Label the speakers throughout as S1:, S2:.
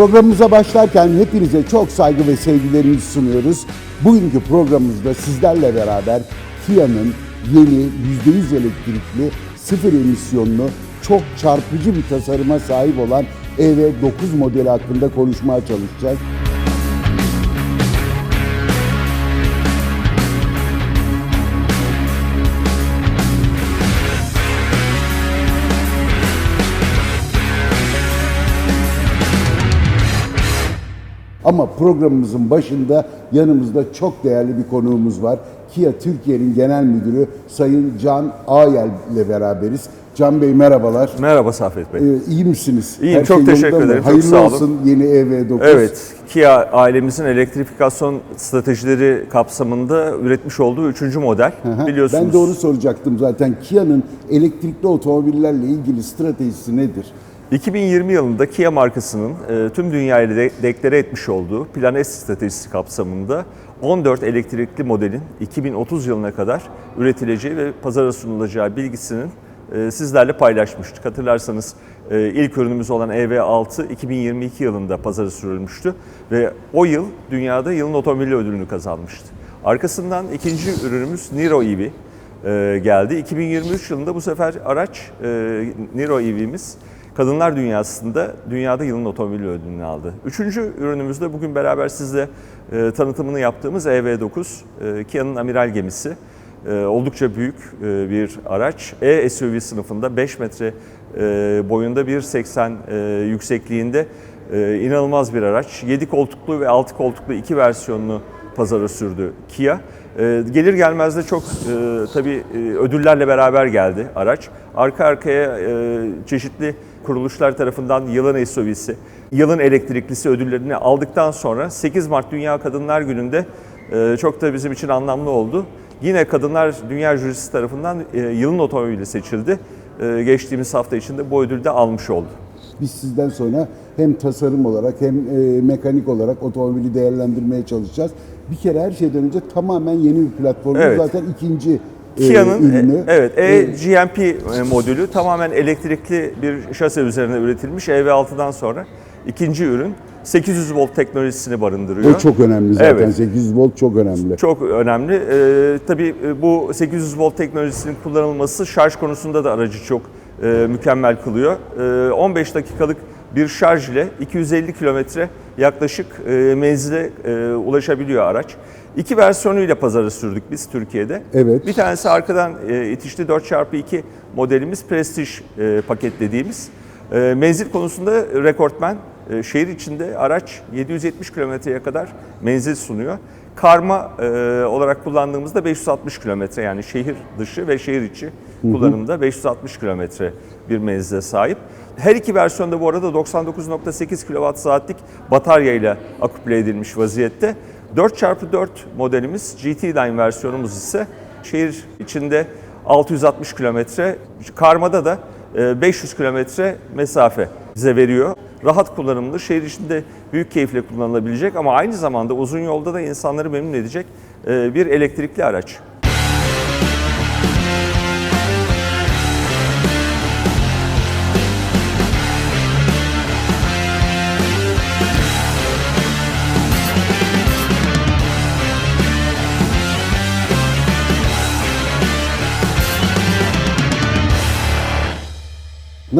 S1: Programımıza başlarken hepinize çok saygı ve sevgilerimizi sunuyoruz. Bugünkü programımızda sizlerle beraber Kia'nın yeni %100 elektrikli sıfır emisyonlu çok çarpıcı bir tasarıma sahip olan EV9 modeli hakkında konuşmaya çalışacağız. Ama programımızın başında yanımızda çok değerli bir konuğumuz var. Kia Türkiye'nin genel müdürü Sayın Can Ağyel ile beraberiz. Can Bey merhabalar.
S2: Merhaba Safet Bey.
S1: Ee, iyi misiniz?
S2: İyiyim, çok
S1: yolunda
S2: teşekkür
S1: mı?
S2: ederim, çok
S1: Hayırlı
S2: sağ olun.
S1: olsun yeni EV9.
S2: Evet, Kia ailemizin elektrifikasyon stratejileri kapsamında üretmiş olduğu üçüncü model.
S1: Aha,
S2: Biliyorsunuz.
S1: Ben de onu soracaktım zaten. Kia'nın elektrikli otomobillerle ilgili stratejisi nedir?
S2: 2020 yılında Kia markasının e, tüm dünyayla de, deklare etmiş olduğu Plan S stratejisi kapsamında 14 elektrikli modelin 2030 yılına kadar üretileceği ve pazara sunulacağı bilgisinin e, sizlerle paylaşmıştık. Hatırlarsanız e, ilk ürünümüz olan EV6 2022 yılında pazara sürülmüştü ve o yıl dünyada yılın otomobili ödülünü kazanmıştı. Arkasından ikinci ürünümüz Niro EV geldi. 2023 yılında bu sefer araç Niro EV'miz kadınlar dünyasında dünyada yılın otomobili ödülünü aldı. Üçüncü ürünümüzde bugün beraber sizle e, tanıtımını yaptığımız EV9, e, Kia'nın amiral gemisi. E, oldukça büyük bir araç. E-SUV sınıfında 5 metre boyunda 1.80 e, yüksekliğinde inanılmaz bir araç. 7 koltuklu ve 6 koltuklu iki versiyonunu pazara sürdü Kia. Gelir gelmez de çok e, tabii ödüllerle beraber geldi araç. Arka arkaya çeşitli kuruluşlar tarafından yılın SUV'si, yılın elektriklisi ödüllerini aldıktan sonra 8 Mart Dünya Kadınlar Günü'nde e, çok da bizim için anlamlı oldu. Yine Kadınlar Dünya Jürisi tarafından e, yılın otomobili seçildi. E, geçtiğimiz hafta içinde bu ödülü de almış oldu.
S1: Biz sizden sonra hem tasarım olarak hem mekanik olarak otomobili değerlendirmeye çalışacağız. Bir kere her şeyden önce tamamen yeni bir platform.
S2: Evet.
S1: Zaten ikinci
S2: Kia'nın
S1: ürünü.
S2: e, evet e-GMP modülü tamamen elektrikli bir şase üzerine üretilmiş EV6'dan sonra ikinci ürün 800 volt teknolojisini barındırıyor.
S1: O çok önemli zaten.
S2: Evet.
S1: 800 volt çok önemli.
S2: Çok önemli. Ee, tabii e, bu 800 volt teknolojisinin kullanılması şarj konusunda da aracı çok e, mükemmel kılıyor. E, 15 dakikalık bir şarj ile 250 kilometre yaklaşık e, menzile e, ulaşabiliyor araç. İki versiyonuyla pazara sürdük biz Türkiye'de.
S1: Evet.
S2: Bir tanesi arkadan e, itişli 4x2 modelimiz Prestige e, paket dediğimiz. E, menzil konusunda rekortmen. E, şehir içinde araç 770 kilometreye kadar menzil sunuyor. Karma e, olarak kullandığımızda 560 kilometre yani şehir dışı ve şehir içi kullanımda 560 kilometre bir menzile sahip. Her iki versiyonda bu arada 99.8 kWh saatlik bataryayla aküple edilmiş vaziyette. 4x4 modelimiz GT Line versiyonumuz ise şehir içinde 660 kilometre, karmada da e, 500 kilometre mesafe bize veriyor. Rahat kullanımlı, şehir içinde büyük keyifle kullanılabilecek ama aynı zamanda uzun yolda da insanları memnun edecek e, bir elektrikli araç.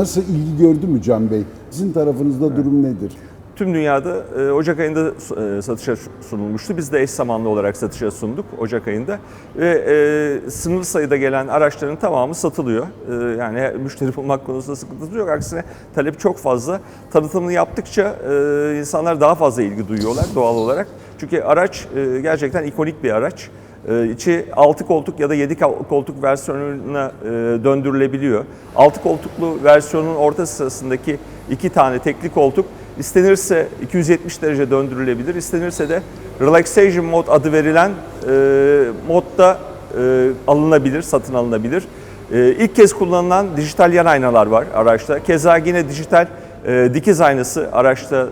S1: Nasıl ilgi gördü mü Can Bey? Sizin tarafınızda durum nedir?
S2: Tüm dünyada e, Ocak ayında e, satışa sunulmuştu. Biz de eş zamanlı olarak satışa sunduk Ocak ayında. Ve e, sınırlı sayıda gelen araçların tamamı satılıyor. E, yani müşteri bulmak konusunda sıkıntı yok. Aksine talep çok fazla. Tanıtımını yaptıkça e, insanlar daha fazla ilgi duyuyorlar doğal olarak. Çünkü araç e, gerçekten ikonik bir araç. E, içi 6 koltuk ya da 7 koltuk versiyonuna e, döndürülebiliyor. 6 koltuklu versiyonun orta sırasındaki iki tane tekli koltuk istenirse 270 derece döndürülebilir. İstenirse de Relaxation Mode adı verilen e, modda e, alınabilir, satın alınabilir. İlk kez kullanılan dijital yan aynalar var araçta. Keza yine dijital dikiz aynası araçta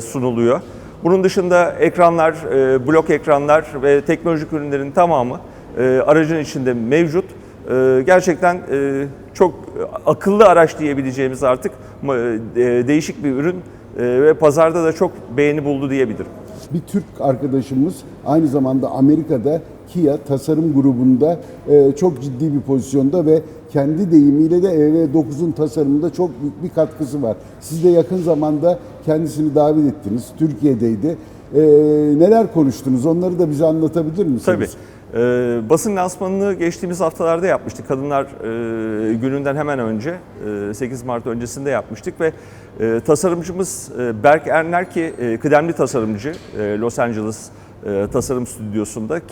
S2: sunuluyor. Bunun dışında ekranlar, e, blok ekranlar ve teknolojik ürünlerin tamamı e, aracın içinde mevcut. E, gerçekten e, çok akıllı araç diyebileceğimiz artık e, değişik bir ürün e, ve pazarda da çok beğeni buldu diyebilirim.
S1: Bir Türk arkadaşımız aynı zamanda Amerika'da Kia tasarım grubunda e, çok ciddi bir pozisyonda ve kendi deyimiyle de EV9'un tasarımında çok büyük bir katkısı var. Siz de yakın zamanda kendisini davet ettiniz. Türkiye'deydi. E, neler konuştunuz? Onları da bize anlatabilir misiniz?
S2: Tabii. Ee, basın lansmanını geçtiğimiz haftalarda yapmıştık. Kadınlar e, gününden hemen önce, e, 8 Mart öncesinde yapmıştık ve e, tasarımcımız e, Berk Erner ki e, kıdemli tasarımcı e, Los Angeles e, tasarım stüdyosunda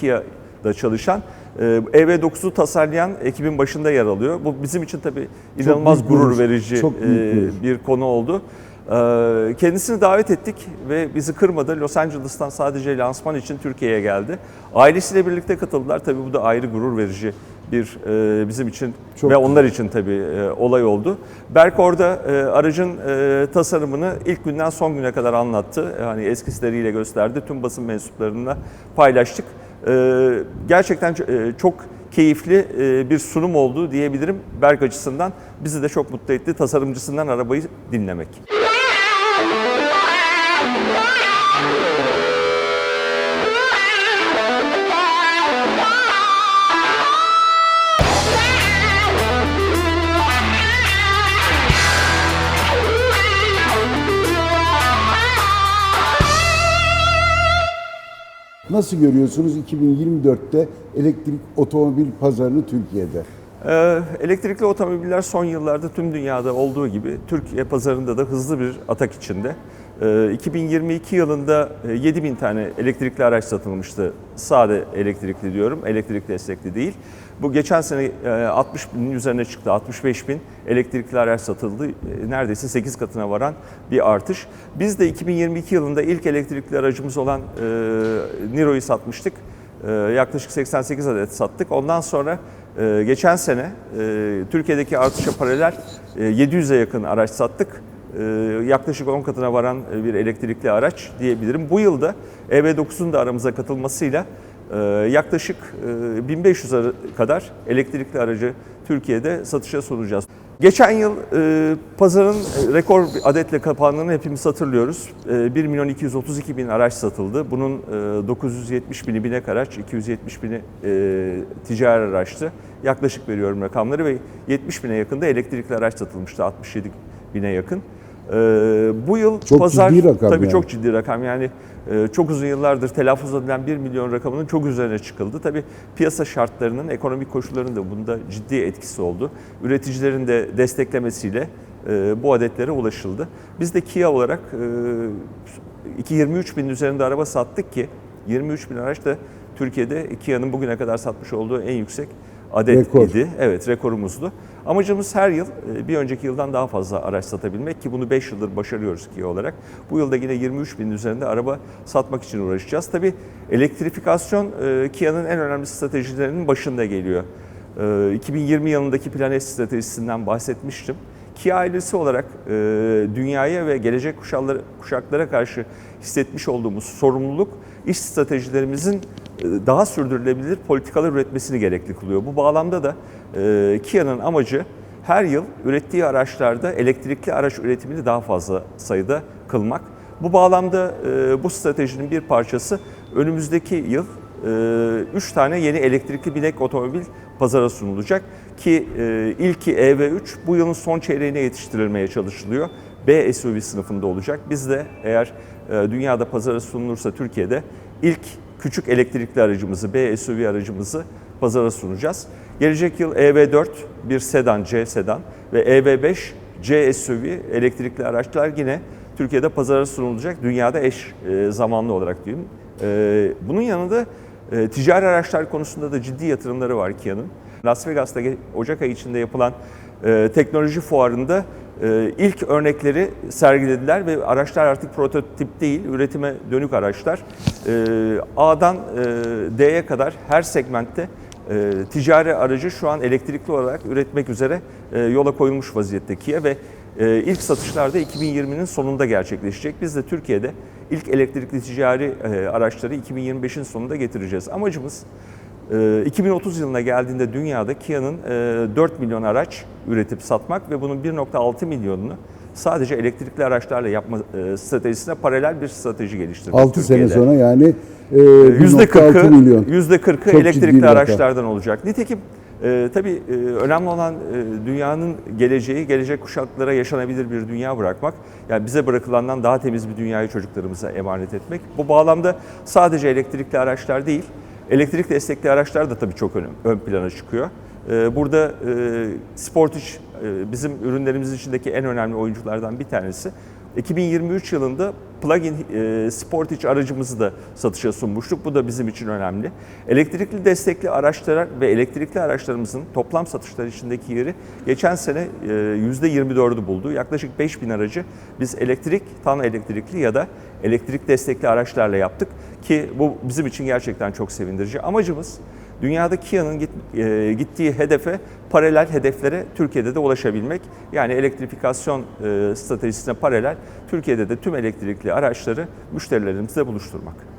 S2: Kia'da çalışan e, EV9'u tasarlayan ekibin başında yer alıyor. Bu bizim için tabii inanılmaz
S1: büyük
S2: gurur verici
S1: çok
S2: e, bir konu oldu. Ee, Kendisini davet ettik ve bizi kırmadı. Los Angeles'tan sadece lansman için Türkiye'ye geldi. Ailesiyle birlikte katıldılar. Tabii bu da ayrı gurur verici bir e, bizim için
S1: Çok
S2: ve onlar için tabii e, olay oldu. Berk orada e, aracın e, tasarımını ilk günden son güne kadar anlattı. Yani eskizleriyle gösterdi. Tüm basın mensuplarına paylaştık. E, Gerçekten e, çok keyifli e, bir sunum oldu diyebilirim Berk açısından. Bizi de çok mutlu etti tasarımcısından arabayı dinlemek.
S1: Nasıl görüyorsunuz 2024'te elektrik otomobil pazarını Türkiye'de?
S2: Ee, Elektrikli otomobiller son yıllarda tüm dünyada olduğu gibi Türkiye pazarında da hızlı bir atak içinde. Ee, 2022 yılında e, 7000 tane elektrikli araç satılmıştı. Sade elektrikli diyorum, elektrik destekli değil. Bu geçen sene e, 60 binin üzerine çıktı, 65 bin elektrikli araç satıldı. E, Neredeyse 8 katına varan bir artış. Biz de 2022 yılında ilk elektrikli aracımız olan e, Niro'yu satmıştık. Yaklaşık 88 adet sattık. Ondan sonra e, geçen sene e, Türkiye'deki artışa paralel e, 700'e yakın araç sattık. E, Yaklaşık 10 katına varan e, bir elektrikli araç diyebilirim. Bu yılda EV9'un da aramıza katılmasıyla e, yaklaşık e, 1500 ara- kadar elektrikli aracı Türkiye'de satışa sunacağız. Geçen yıl e, pazarın e, rekor adetle kapandığını hepimiz hatırlıyoruz. E, 1 milyon 232 bin araç satıldı. Bunun e, 970 bini binek araç, 270 bini e, ticari araçtı. Yaklaşık veriyorum rakamları ve 70 bine yakında elektrikli araç satılmıştı, 67 bine yakın. E, bu yıl
S1: Çok
S2: pazar tabii
S1: yani.
S2: çok ciddi rakam. Yani e, çok uzun yıllardır telaffuz edilen 1 milyon rakamının çok üzerine çıkıldı. Tabii piyasa şartlarının, ekonomik koşulların da bunda ciddi etkisi oldu. Üreticilerin de desteklemesiyle e, bu adetlere ulaşıldı. Biz de Kia olarak e, iki- 23 bin üzerinde araba sattık ki 23 bin araç da Türkiye'de Kia'nın bugüne kadar satmış olduğu en yüksek adet
S1: Rekor.
S2: idi. Evet rekorumuzdu. Amacımız her yıl e, bir önceki yıldan daha fazla araç satabilmek ki bunu 5 yıldır başarıyoruz Kia olarak. Bu yılda yine 23 bin üzerinde araba satmak için uğraşacağız. Tabii elektrifikasyon e, Kia'nın en önemli stratejilerinin başında geliyor. E, 2020 yılındaki Plan S stratejisinden bahsetmiştim. Kia ailesi olarak e, dünyaya ve gelecek kuşaklara, kuşaklara karşı hissetmiş olduğumuz sorumluluk iş stratejilerimizin e, daha sürdürülebilir politikalar üretmesini gerekli kılıyor. Bu bağlamda da e, Kia'nın amacı her yıl ürettiği araçlarda elektrikli araç üretimini daha fazla sayıda kılmak. Bu bağlamda e, bu stratejinin bir parçası önümüzdeki yıl 3 tane yeni elektrikli binek otomobil pazara sunulacak ki e, ilki EV3 bu yılın son çeyreğine yetiştirilmeye çalışılıyor. B SUV sınıfında olacak. Biz de eğer e, dünyada pazara sunulursa Türkiye'de ilk küçük elektrikli aracımızı, B SUV aracımızı pazara sunacağız. Gelecek yıl EV4 bir sedan, C sedan ve EV5 C SUV elektrikli araçlar yine Türkiye'de pazara sunulacak. Dünyada eş e, zamanlı olarak diyeyim. E, bunun yanında e, ticari araçlar konusunda da ciddi yatırımları var Kia'nın. Las Vegas'ta Ocak ayı içinde yapılan e, teknoloji fuarında e, ilk örnekleri sergilediler ve araçlar artık prototip değil, üretime dönük araçlar. E, A'dan D'ye kadar her segmentte ticari aracı şu an elektrikli olarak üretmek üzere yola koyulmuş vaziyette Kia ve ilk satışlar da 2020'nin sonunda gerçekleşecek. Biz de Türkiye'de ilk elektrikli ticari e, araçları 2025'in sonunda getireceğiz. Amacımız e, 2030 yılına geldiğinde dünyada Kia'nın e, 4 milyon araç üretip satmak ve bunun 1.6 milyonunu sadece elektrikli araçlarla yapma e, stratejisine paralel bir strateji geliştirdik
S1: 6 sene
S2: Türkiye'de.
S1: sonra yani e,
S2: Yüzde
S1: 1.6 milyon.
S2: %40'ı yüzde 40'ı
S1: Çok ciddi bir
S2: elektrikli araçlardan olacak. Nitekim e, tabii e, önemli olan e, dünyanın geleceği, gelecek kuşaklara yaşanabilir bir dünya bırakmak. Yani bize bırakılandan daha temiz bir dünyayı çocuklarımıza emanet etmek. Bu bağlamda sadece elektrikli araçlar değil, elektrik destekli araçlar da tabii çok ön, ön plana çıkıyor. E, burada e, Sportage e, bizim ürünlerimiz içindeki en önemli oyunculardan bir tanesi. 2023 yılında plug-in e, Sportage aracımızı da satışa sunmuştuk. Bu da bizim için önemli. Elektrikli destekli araçlar ve elektrikli araçlarımızın toplam satışlar içindeki yeri geçen sene e, %24'ü buldu. Yaklaşık 5000 aracı biz elektrik, tam elektrikli ya da elektrik destekli araçlarla yaptık ki bu bizim için gerçekten çok sevindirici. Amacımız Dünyada Kia'nın git, e, gittiği hedefe paralel hedeflere Türkiye'de de ulaşabilmek. Yani elektrifikasyon e, stratejisine paralel Türkiye'de de tüm elektrikli araçları müşterilerimizle buluşturmak.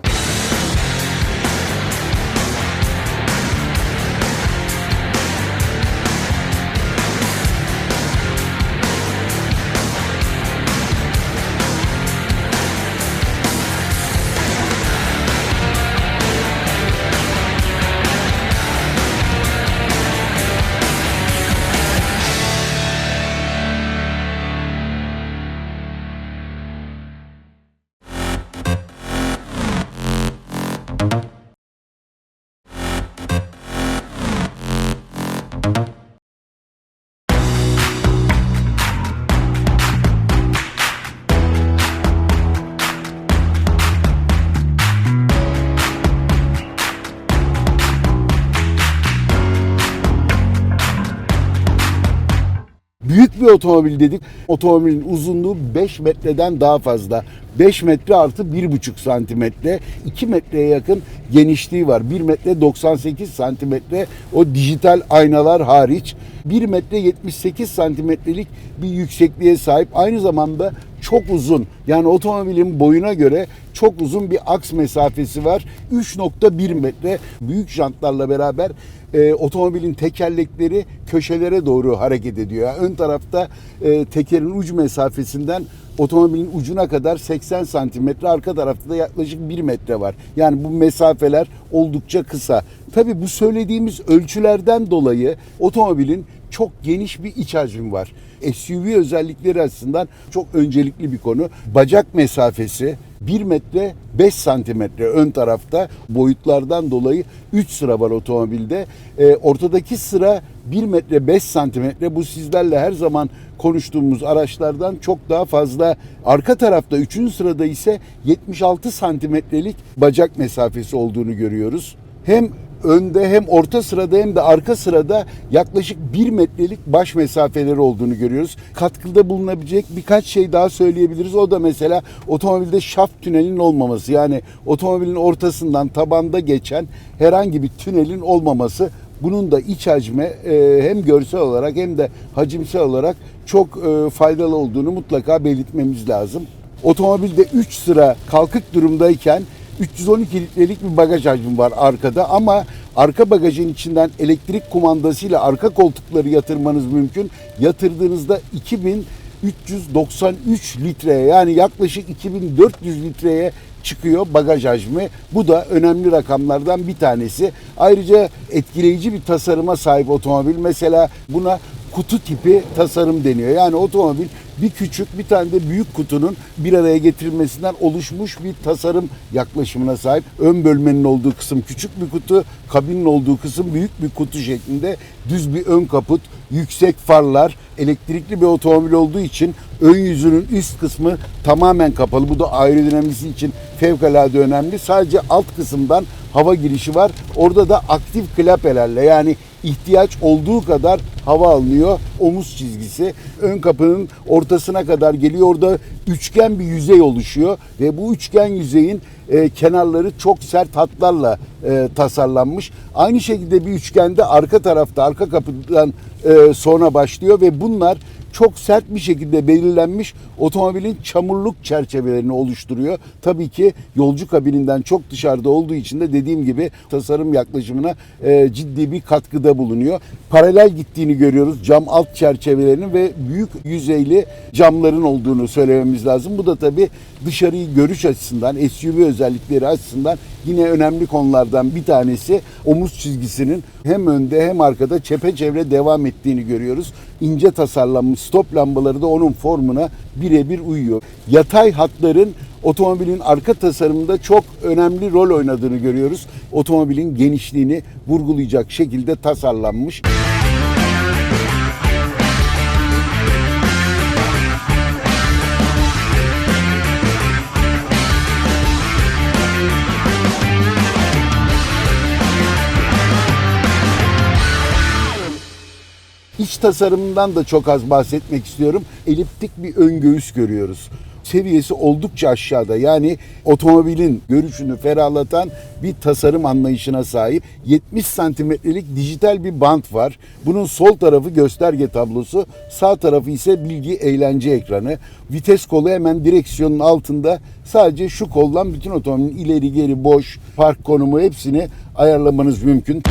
S1: Bir otomobil dedik. Otomobilin uzunluğu 5 metreden daha fazla. 5 metre artı 1,5 santimetre. 2 metreye yakın genişliği var. 1 metre 98 santimetre o dijital aynalar hariç. 1 metre 78 santimetrelik bir yüksekliğe sahip. Aynı zamanda çok uzun. Yani otomobilin boyuna göre çok uzun bir aks mesafesi var. 3.1 metre büyük jantlarla beraber e, otomobilin tekerlekleri köşelere doğru hareket ediyor. Yani ön tarafta e, tekerin ucu mesafesinden otomobilin ucuna kadar 80 santimetre, arka tarafta da yaklaşık 1 metre var. Yani bu mesafeler oldukça kısa. Tabii bu söylediğimiz ölçülerden dolayı otomobilin çok geniş bir iç hacmi var. SUV özellikleri açısından çok öncelikli bir konu. Bacak mesafesi 1 metre 5 santimetre ön tarafta boyutlardan dolayı 3 sıra var otomobilde. Ee, ortadaki sıra 1 metre 5 santimetre bu sizlerle her zaman konuştuğumuz araçlardan çok daha fazla. Arka tarafta 3. sırada ise 76 santimetrelik bacak mesafesi olduğunu görüyoruz. Hem önde hem orta sırada hem de arka sırada yaklaşık 1 metrelik baş mesafeleri olduğunu görüyoruz. Katkıda bulunabilecek birkaç şey daha söyleyebiliriz. O da mesela otomobilde şaft tünelin olmaması. Yani otomobilin ortasından tabanda geçen herhangi bir tünelin olmaması. Bunun da iç hacme e, hem görsel olarak hem de hacimsel olarak çok e, faydalı olduğunu mutlaka belirtmemiz lazım. Otomobilde 3 sıra kalkık durumdayken 312 litrelik bir bagaj hacmi var arkada ama arka bagajın içinden elektrik kumandasıyla arka koltukları yatırmanız mümkün. Yatırdığınızda 2393 litreye yani yaklaşık 2400 litreye çıkıyor bagaj hacmi. Bu da önemli rakamlardan bir tanesi. Ayrıca etkileyici bir tasarıma sahip otomobil. Mesela buna kutu tipi tasarım deniyor. Yani otomobil bir küçük bir tane de büyük kutunun bir araya getirilmesinden oluşmuş bir tasarım yaklaşımına sahip. Ön bölmenin olduğu kısım küçük bir kutu, kabinin olduğu kısım büyük bir kutu şeklinde düz bir ön kaput, yüksek farlar, elektrikli bir otomobil olduğu için ön yüzünün üst kısmı tamamen kapalı. Bu da aerodinamisi için fevkalade önemli. Sadece alt kısımdan hava girişi var. Orada da aktif klapelerle yani ihtiyaç olduğu kadar hava alınıyor. Omuz çizgisi ön kapının ortasına kadar geliyor. Orada üçgen bir yüzey oluşuyor ve bu üçgen yüzeyin e, kenarları çok sert hatlarla e, tasarlanmış. Aynı şekilde bir üçgende arka tarafta arka kapıdan e, sonra başlıyor ve bunlar çok sert bir şekilde belirlenmiş otomobilin çamurluk çerçevelerini oluşturuyor. Tabii ki yolcu kabininden çok dışarıda olduğu için de dediğim gibi tasarım yaklaşımına e, ciddi bir katkıda bulunuyor. Paralel gittiğini görüyoruz cam alt çerçevelerinin ve büyük yüzeyli camların olduğunu söylememiz lazım. Bu da tabii dışarıyı görüş açısından, SUV özellikleri açısından yine önemli konulardan bir tanesi. Omuz çizgisinin hem önde hem arkada çepeçevre devam ettiğini görüyoruz. İnce tasarlanmış stop lambaları da onun formuna birebir uyuyor. Yatay hatların otomobilin arka tasarımında çok önemli rol oynadığını görüyoruz. Otomobilin genişliğini vurgulayacak şekilde tasarlanmış. İç tasarımından da çok az bahsetmek istiyorum. Eliptik bir ön göğüs görüyoruz. Seviyesi oldukça aşağıda. Yani otomobilin görüşünü ferahlatan bir tasarım anlayışına sahip. 70 santimetrelik dijital bir bant var. Bunun sol tarafı gösterge tablosu, sağ tarafı ise bilgi eğlence ekranı. Vites kolu hemen direksiyonun altında. Sadece şu koldan bütün otomobilin ileri geri boş, park konumu hepsini ayarlamanız mümkün.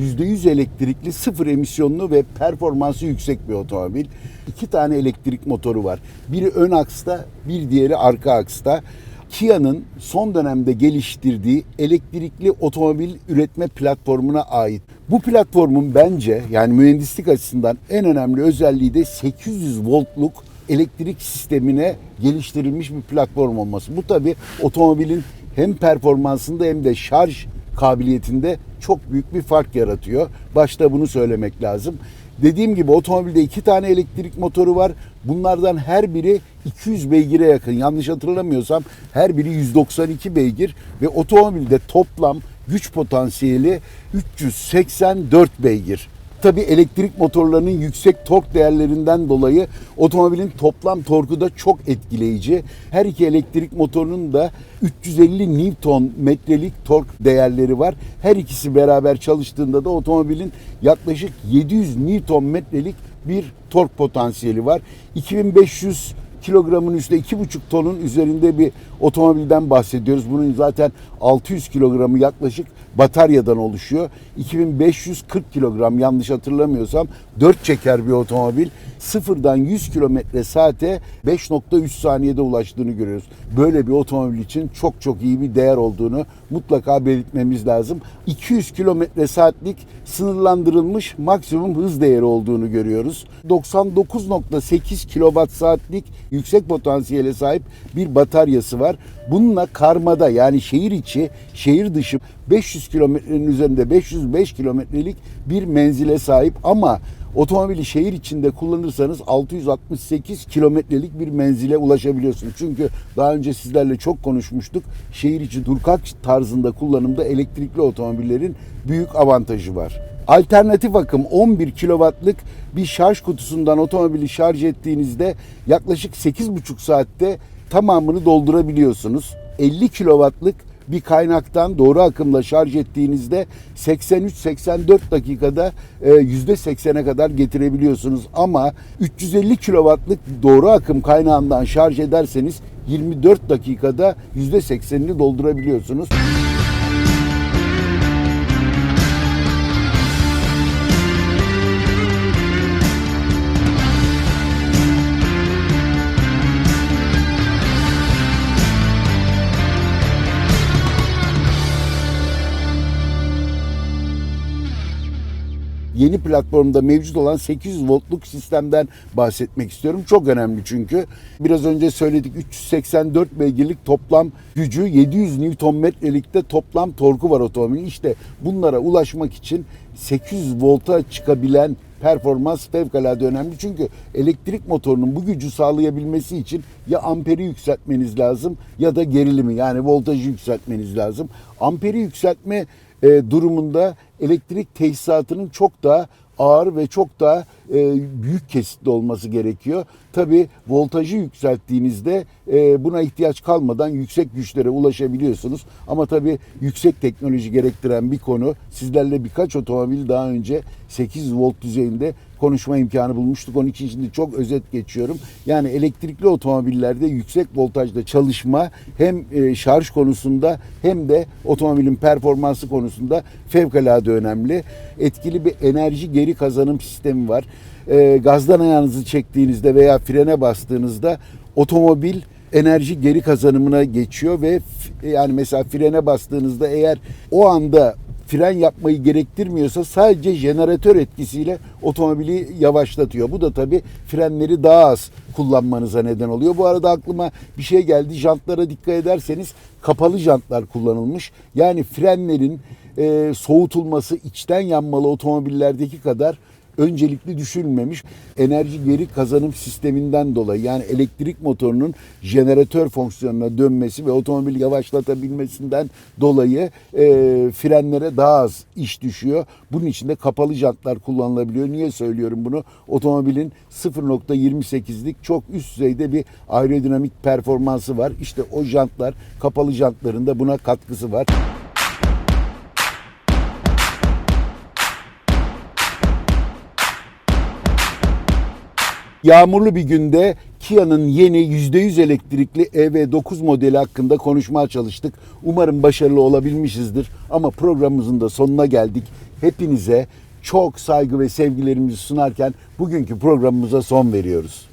S1: %100 elektrikli, sıfır emisyonlu ve performansı yüksek bir otomobil. İki tane elektrik motoru var. Biri ön aksta, bir diğeri arka aksta. Kia'nın son dönemde geliştirdiği elektrikli otomobil üretme platformuna ait. Bu platformun bence yani mühendislik açısından en önemli özelliği de 800 voltluk elektrik sistemine geliştirilmiş bir platform olması. Bu tabi otomobilin hem performansında hem de şarj kabiliyetinde çok büyük bir fark yaratıyor. Başta bunu söylemek lazım. Dediğim gibi otomobilde iki tane elektrik motoru var. Bunlardan her biri 200 beygire yakın. Yanlış hatırlamıyorsam her biri 192 beygir ve otomobilde toplam güç potansiyeli 384 beygir. Tabii elektrik motorlarının yüksek tork değerlerinden dolayı otomobilin toplam torku da çok etkileyici. Her iki elektrik motorunun da 350 Newton metrelik tork değerleri var. Her ikisi beraber çalıştığında da otomobilin yaklaşık 700 Newton metrelik bir tork potansiyeli var. 2500 kilogramın üstünde 2,5 tonun üzerinde bir otomobilden bahsediyoruz. Bunun zaten 600 kilogramı yaklaşık bataryadan oluşuyor. 2540 kilogram yanlış hatırlamıyorsam 4 çeker bir otomobil. Sıfırdan 100 kilometre saate 5.3 saniyede ulaştığını görüyoruz. Böyle bir otomobil için çok çok iyi bir değer olduğunu mutlaka belirtmemiz lazım. 200 kilometre saatlik sınırlandırılmış maksimum hız değeri olduğunu görüyoruz. 99.8 kilowatt saatlik yüksek potansiyele sahip bir bataryası var. Bununla karmada yani şehir içi, şehir dışı 500 kilometrenin üzerinde 505 kilometrelik bir menzile sahip ama otomobili şehir içinde kullanırsanız 668 kilometrelik bir menzile ulaşabiliyorsunuz. Çünkü daha önce sizlerle çok konuşmuştuk. Şehir içi durkak tarzında kullanımda elektrikli otomobillerin büyük avantajı var. Alternatif akım 11 kW'lık bir şarj kutusundan otomobili şarj ettiğinizde yaklaşık 8,5 saatte tamamını doldurabiliyorsunuz. 50 kW'lık bir kaynaktan doğru akımla şarj ettiğinizde 83-84 dakikada e, %80'e kadar getirebiliyorsunuz. Ama 350 kW'lık doğru akım kaynağından şarj ederseniz 24 dakikada %80'ini doldurabiliyorsunuz. Yeni platformda mevcut olan 800 voltluk sistemden bahsetmek istiyorum. Çok önemli çünkü. Biraz önce söyledik 384 beygirlik toplam gücü 700 Nm'lik de toplam torku var otomobilin. İşte bunlara ulaşmak için 800 volta çıkabilen performans fevkalade önemli. Çünkü elektrik motorunun bu gücü sağlayabilmesi için ya amperi yükseltmeniz lazım ya da gerilimi yani voltajı yükseltmeniz lazım. Amperi yükseltme e, durumunda elektrik tesisatının çok daha ağır ve çok daha e, büyük kesitli olması gerekiyor. Tabi voltajı yükselttiğinizde e, buna ihtiyaç kalmadan yüksek güçlere ulaşabiliyorsunuz. Ama tabi yüksek teknoloji gerektiren bir konu. Sizlerle birkaç otomobil daha önce 8 volt düzeyinde konuşma imkanı bulmuştuk. Onun için şimdi çok özet geçiyorum. Yani elektrikli otomobillerde yüksek voltajda çalışma hem e, şarj konusunda hem de otomobilin performansı konusunda fevkalade önemli. Etkili bir enerji geri kazanım sistemi var. E, gazdan ayağınızı çektiğinizde veya frene bastığınızda otomobil enerji geri kazanımına geçiyor ve yani mesela frene bastığınızda eğer o anda fren yapmayı gerektirmiyorsa sadece jeneratör etkisiyle otomobili yavaşlatıyor. Bu da tabii frenleri daha az kullanmanıza neden oluyor. Bu arada aklıma bir şey geldi. Jantlara dikkat ederseniz kapalı jantlar kullanılmış. Yani frenlerin e, soğutulması içten yanmalı otomobillerdeki kadar öncelikli düşünülmemiş. Enerji geri kazanım sisteminden dolayı yani elektrik motorunun jeneratör fonksiyonuna dönmesi ve otomobili yavaşlatabilmesinden dolayı e, frenlere daha az iş düşüyor. Bunun için de kapalı jantlar kullanılabiliyor. Niye söylüyorum bunu? Otomobilin 0.28'lik çok üst düzeyde bir aerodinamik performansı var. İşte o jantlar, kapalı jantların da buna katkısı var. Yağmurlu bir günde Kia'nın yeni %100 elektrikli EV9 modeli hakkında konuşmaya çalıştık. Umarım başarılı olabilmişizdir. Ama programımızın da sonuna geldik. Hepinize çok saygı ve sevgilerimizi sunarken bugünkü programımıza son veriyoruz.